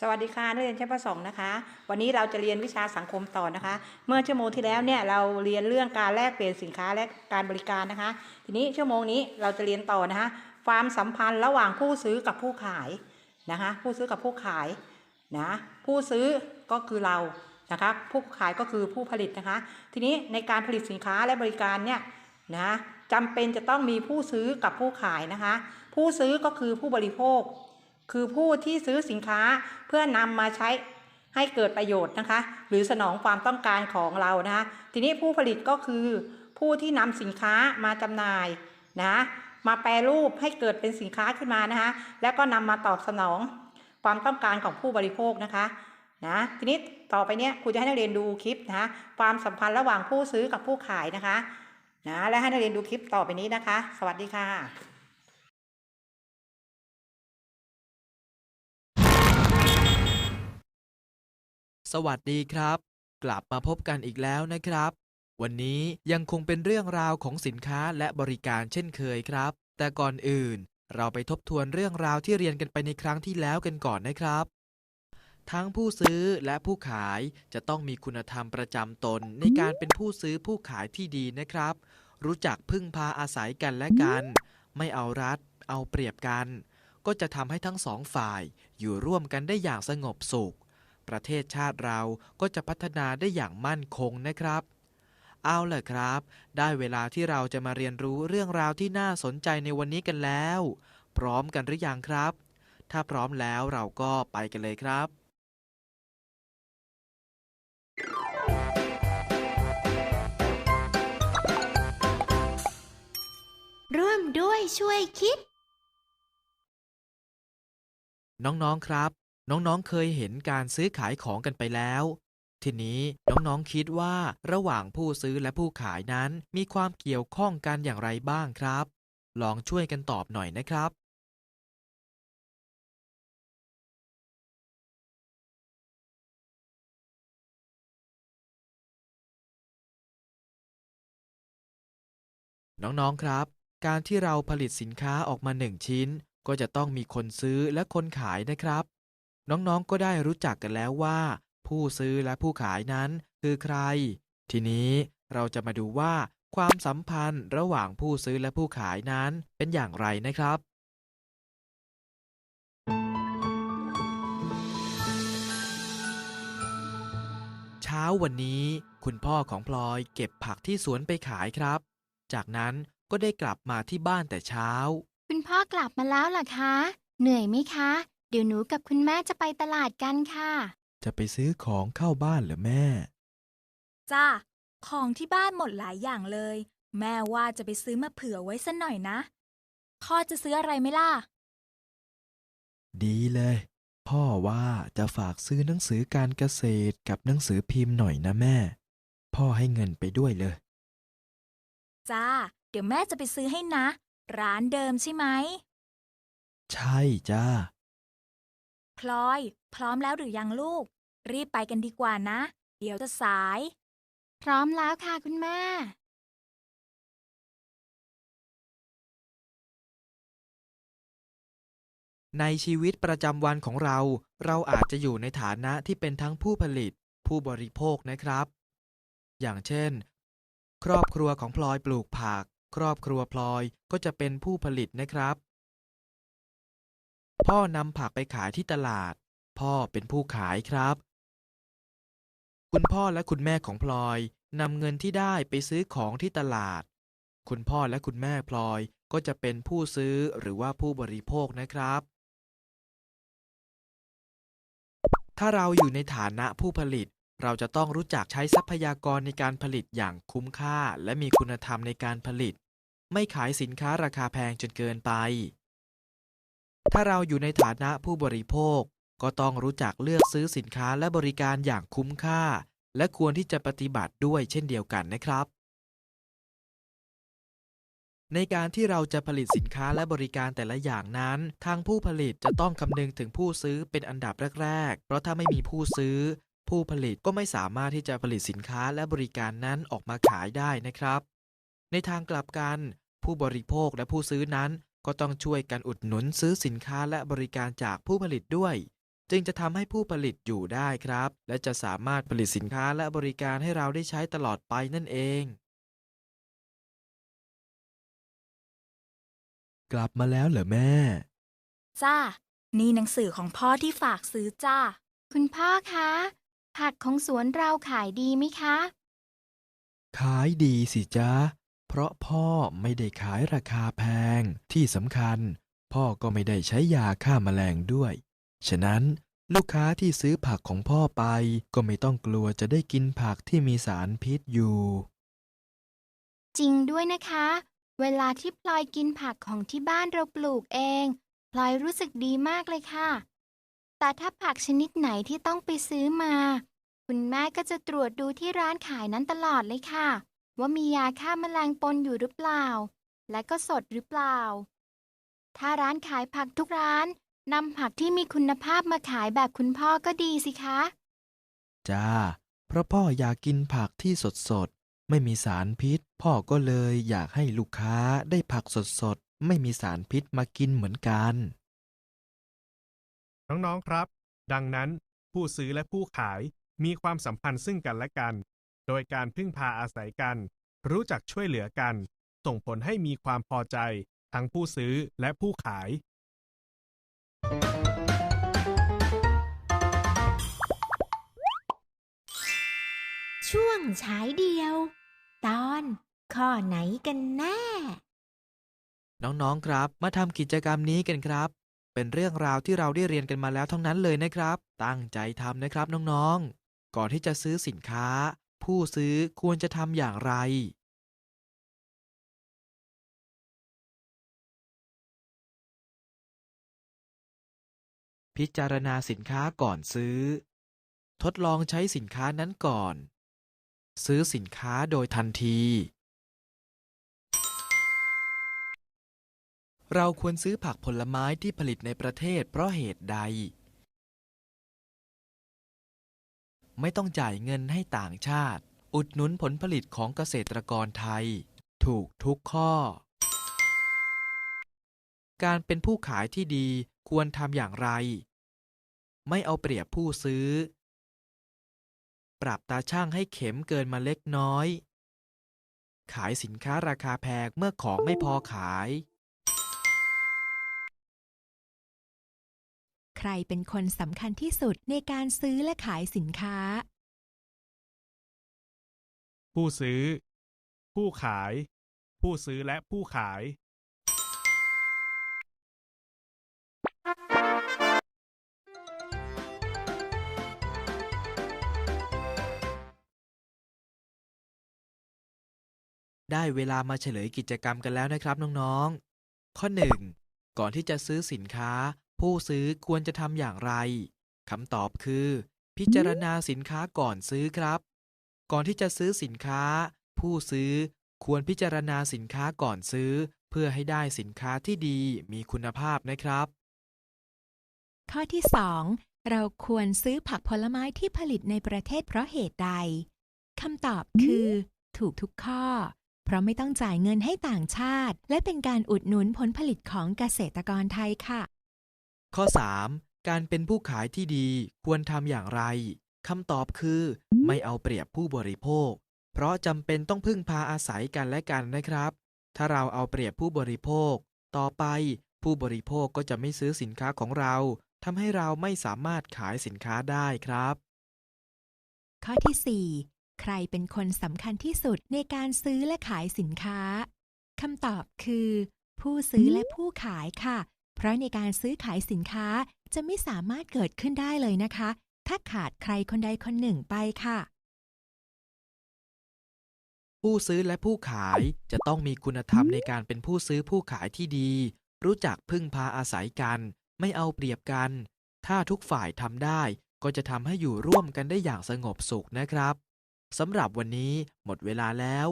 สวัสดีค่ะนักเรียนชั้นประสงค์นะคะ วันนี้เราจะเรียนวิชาสังคมต่อนะคะ เมื่อชั่วโมงที่แล้วเนี่ยเราเรียนเรื่องการแลกเปลี่ยนสินค้าและการบริการนะคะ ทีนี้ชั่วโมงนี้เราจะเรียนต่อนะคะ ความสัมพันธ์ระหว่างผู้ซื้อกับผู้ขายนะคะ ผู้ซื้อกับผู้ขายนะผู้ซื้อก็คือเรานะคะ ผู้ขายก็คือผู้ผลิตนะคะ ทีนี้ในการผลิตสินค้าและบริการเนี่ยนะจำเป็นจะต้องมีผู้ซื้อกับผู้ขายนะคะ ผู้ซื้อก็คือผู้บริโภค คือผู้ที่ซื้อสินค้าเพื่อนำมาใช้ให้เกิดประโยชน์นะคะ หรือสนองความต้องการของเรานะคะ ทีนี้ผู้ผลิตก็คือผู้ที่นำสินค้ามาจำหน่ายนะมาแปรรูปให้เกิดเป็นสินค้าขึ้นมานะคะ แล้วก็นำมาตอบสนองความต้องการของผู้บริโภคนะคะนะทีนี้ต่อไปเนี้ยครูจะให้นักเรียนดูคลิปนะคะความสัมพันธ์ระหว่างผู้ซื้อกับผู้ขายนะคะนะและให้นักเรียนดูคลิปต่อไปนี้นะคะ สวัสดีค่ะ สวัสดีครับ กลับมาพบกันอีกแล้วนะครับ วันนี้ยังคงเป็นเรื่องราวของสินค้าและบริการเช่นเคยครับ แต่ก่อนอื่น เราไปทบทวนเรื่องราวที่เรียนกันไปในครั้งที่แล้วกันก่อนนะครับ ทั้งผู้ซื้อและผู้ขายจะต้องมีคุณธรรมประจำตนในการเป็นผู้ซื้อผู้ขายที่ดีนะครับ รู้จักพึ่งพาอาศัยกันและกัน ไม่เอารัด เอาเปรียบกัน ก็จะทำให้ทั้งสองฝ่ายอยู่ร่วมกันได้อย่างสงบสุข ประเทศชาติเราก็จะพัฒนาได้อย่างมั่นคงนะครับ เอาล่ะครับ ได้เวลาที่เราจะมาเรียนรู้เรื่องราวที่น่าสนใจในวันนี้กันแล้ว พร้อมกันหรือยังครับ ถ้าพร้อมแล้วเราก็ไปกันเลยครับร่วมด้วยช่วยคิด น้อง ๆ ครับ น้องๆ เคยเห็นการซื้อขายของกันไปแล้ว ทีนี้น้องๆ คิดว่าระหว่างผู้ซื้อและผู้ขายนั้นมีความเกี่ยวข้องกันอย่างไรบ้างครับ ลองช่วยกันตอบหน่อยนะครับน้องๆ ครับ การที่เราผลิตสินค้าออกมาหนึ่งชิ้น ก็จะต้องมีคนซื้อและคนขายนะครับ น้องๆก็ได้รู้จักกันแล้วว่า ผู้ซื้อและผู้ขายนั้นคือใคร ทีนี้เราจะมาดูว่าความสัมพันธ์ระหว่างผู้ซื้อและผู้ขายนั้นเป็นอย่างไรนะครับ เช้าวันนี้ คุณพ่อของพลอยเก็บผักที่สวนไปขายครับ จากนั้นก็ได้กลับมาที่บ้านแต่เช้า คุณพ่อกลับมาแล้วล่ะคะ เหนื่อยไหมคะ ดี๋ยวหนูกับคุณแม่จะไปตลาดกันค่ะ จะไปซื้อของเข้าบ้านเหรอแม่ จ้าของที่บ้านหมดหลายอย่างเลย แม่ว่าจะไปซื้อมาเผื่อไว้สักหน่อยนะ พ่อจะซื้ออะไรไหมล่ะ ดีเลย พ่อว่าจะฝากซื้อหนังสือการเกษตรกับหนังสือพิมพ์หน่อยนะแม่ พ่อให้เงินไปด้วยเลย จ้า เดี๋ยวแม่จะไปซื้อให้นะ ร้านเดิมใช่ไหม ใช่จ้า พลอย พร้อมแล้วหรือยังลูก รีบไปกันดีกว่านะ เดี๋ยวจะสาย พร้อมแล้วค่ะคุณแม่ ในชีวิตประจำวันของเรา เราอาจจะอยู่ในฐานะที่เป็นทั้งผู้ผลิต ผู้บริโภคนะครับ อย่างเช่น ครอบครัวของพลอยปลูกผัก ครอบครัวพลอยก็จะเป็นผู้ผลิตนะครับ พ่อนำผักไปขายที่ตลาด พ่อเป็นผู้ขายครับ คุณพ่อและคุณแม่ของพลอยนำเงินที่ได้ไปซื้อของที่ตลาด คุณพ่อและคุณแม่พลอยก็จะเป็นผู้ซื้อหรือว่าผู้บริโภคนะครับ ถ้าเราอยู่ในฐานะผู้ผลิต เราจะต้องรู้จักใช้ทรัพยากรในการผลิตอย่างคุ้มค่า และมีคุณธรรมในการผลิต ไม่ขายสินค้าราคาแพงจนเกินไป ถ้าเราอยู่ในฐานะผู้บริโภค ก็ต้องรู้จักเลือกซื้อสินค้าและบริการอย่างคุ้มค่า และควรที่จะปฏิบัติด้วยเช่นเดียวกันนะครับ ในการที่เราจะผลิตสินค้าและบริการแต่ละอย่างนั้น ทางผู้ผลิตจะต้องคำนึงถึงผู้ซื้อเป็นอันดับแรกๆ เพราะถ้าไม่มีผู้ซื้อ ผู้ผลิตก็ไม่สามารถที่จะผลิตสินค้าและบริการนั้นออกมาขายได้นะครับ ในทางกลับกันผู้บริโภคและผู้ซื้อนั้น ก็ต้องช่วยกันอุดหนุนซื้อสินค้าและบริการจากผู้ผลิตด้วยจะจึงจะทำให้ผู้ผลิตอยู่ได้ครับ และจะสามารถผลิตสินค้าและบริการให้เราได้ใช้ตลอดไปนั่นเอง กลับมาแล้วเหรอแม่ จ้า นี่หนังสือของพ่อที่ฝากซื้อจ้า คุณพ่อคะ ผักของสวนเราขายดีไหมคะ ขายดีสิจ๊ะ เพราะพ่อไม่ได้ขายราคาแพง ที่สำคัญ พ่อก็ไม่ได้ใช้ยาฆ่าแมลงด้วย ฉะนั้นลูกค้าที่ซื้อผักของพ่อไป ก็ไม่ต้องกลัวจะได้กินผักที่มีสารพิษอยู่ จริงด้วยนะคะ เวลาที่พลอยกินผักของที่บ้านเราปลูกเอง พลอยรู้สึกดีมากเลยค่ะ แต่ถ้าผักชนิดไหนที่ต้องไปซื้อมา คุณแม่ก็จะตรวจดูที่ร้านขายนั้นตลอดเลยค่ะ ว่ามียาฆ่าแมลงปนอยู่หรือเปล่า และก็สดหรือเปล่า ถ้าร้านขายผักทุกร้านนำผักที่มีคุณภาพมาขายแบบคุณพ่อก็ดีสิคะ จ้า เพราะพ่ออยากกินผักที่สดสดๆไม่มีสารพิษ พ่อก็เลยอยากให้ลูกค้าได้ผักสดสดๆไม่มีสารพิษมากินเหมือนกัน น้องๆครับ ดังนั้นผู้ซื้อและผู้ขายมีความสัมพันธ์ซึ่งกันและกัน โดยการพึ่งพาอาศัยกัน รู้จักช่วยเหลือกัน ส่งผลให้มีความพอใจ ทั้งผู้ซื้อและผู้ขาย ช่วงฉายเดียว ตอนข้อไหนกันแน่ น้องๆครับ มาทำกิจกรรมนี้กันครับ เป็นเรื่องราวที่เราได้เรียนกันมาแล้วทั้งนั้นเลยนะครับ ตั้งใจทำนะครับน้องๆ ก่อนที่จะซื้อสินค้า ผู้ซื้อควรจะทำอย่างไรพิจารณาสินค้าก่อนซื้อ ทดลองใช้สินค้านั้นก่อน ซื้อสินค้าโดยทันที เราควรซื้อผักผลไม้ที่ผลิตในประเทศเพราะเหตุใด ไม่ต้องจ่ายเงินให้ต่างชาติ อุดหนุนผลผลิตของเกษตรกรไทย ถูกทุกข้อ การเป็นผู้ขายที่ดีควรทำอย่างไร ไม่เอาเปรียบผู้ซื้อ ปรับตาช่างให้เข็มเกินมาเล็กน้อย ขายสินค้าราคาแพงเมื่อของไม่พอขาย รเป็นคนสำคัญที่สุดในการซื้อและขายสินค้า ผู้ซื้อ ผู้ขาย ผู้ซื้อและผู้ขาย ได้เวลามาเฉลยกิจกรรมกันแล้วนะครับน้องๆ ข้อ 1. ก่อนที่จะซื้อสินค้า ผู้ซื้อควรจะทำอย่างไรคำตอบคือ พิจารณาสินค้าก่อนซื้อครับ ก่อนที่จะซื้อสินค้า ผู้ซื้อควรพิจารณาสินค้าก่อนซื้อ เพื่อให้ได้สินค้าที่ดีมีคุณภาพนะครับ ข้อที่ 2 เราควรซื้อผักผลไม้ที่ผลิตในประเทศเพราะเหตุใดคำตอบคือ ถูกทุกข้อ เพราะไม่ต้องจ่ายเงินให้ต่างชาติ และเป็นการอุดหนุนผลผลิตของเกษตรกรไทยค่ะ ข้อ 3. การเป็นผู้ขายที่ดีควรทำอย่างไรคำตอบคือ ไม่เอาเปรียบผู้บริโภค เพราะจำเป็นต้องพึ่งพาอาศัยกันและกันนะครับ ถ้าเราเอาเปรียบผู้บริโภค ต่อไปผู้บริโภคก็จะไม่ซื้อสินค้าของเราทำให้เราไม่สามารถขายสินค้าได้ครับ ข้อที่ 4 ใครเป็นคนสำคัญที่สุดในการซื้อและขายสินค้าคำตอบคือ ผู้ซื้อและผู้ขายค่ะ เพราะในการซื้อขายสินค้าจะไม่สามารถเกิดขึ้นได้เลยนะคะ ถ้าขาดใครคนใดคนหนึ่งไปค่ะ ผู้ซื้อและผู้ขายจะต้องมีคุณธรรมในการเป็นผู้ซื้อผู้ขายที่ดี รู้จักพึ่งพาอาศัยกัน ไม่เอาเปรียบกัน ถ้าทุกฝ่ายทำได้ก็จะทำให้อยู่ร่วมกันได้อย่างสงบสุขนะครับสำหรับวันนี้หมดเวลาแล้ว